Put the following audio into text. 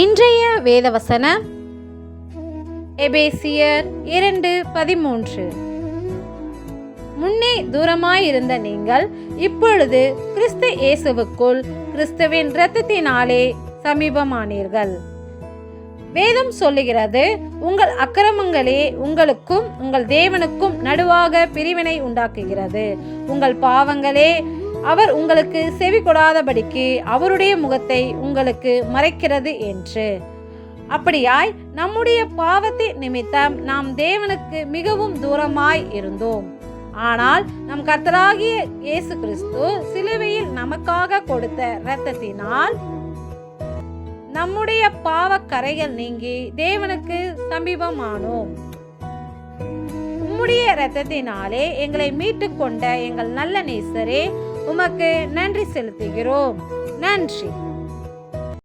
இன்றைய வேதவசனம் எபேசியர் இரண்டு பதிமூன்று. முன்னே தூரமாயிருந்த நீங்கள் இப்பொழுது கிறிஸ்து இயேசுவுக்குள் கிறிஸ்துவின் இரத்தத்தினாலே சமீபமானீர்கள். வேதம் சொல்லுகிறது உங்கள் அக்கிரமங்களே உங்களுக்கும் உங்கள் தேவனுக்கும் நடுவாக பிரிவினை உண்டாக்குகிறது. உங்கள் பாவங்களே அவர் உங்களுக்கு செவி கொடாதபடிக்கு அவருடைய முகத்தை உங்களுக்கு மறைக்கிறது என்று. அப்படியாய் நம்முடைய பாவத்தை நிமித்தம் நாம் தேவனுக்கு மிகவும் தூரமாய் இருந்தோம். ஆனால் நம் கர்த்தராகிய இயேசு கிறிஸ்து சிலுவையில் நமக்காக கொடுத்த இரத்தத்தினால் நம்முடைய பாவ கரைகள் நீங்கி தேவனுக்கு சமீபமானோம். உம்முடைய இரத்தத்தினாலே எங்களை மீட்டுக் கொண்ட எங்கள் நல்ல நேசரே உமக்கு நன்றி செலுத்துகிறோம். நன்றி.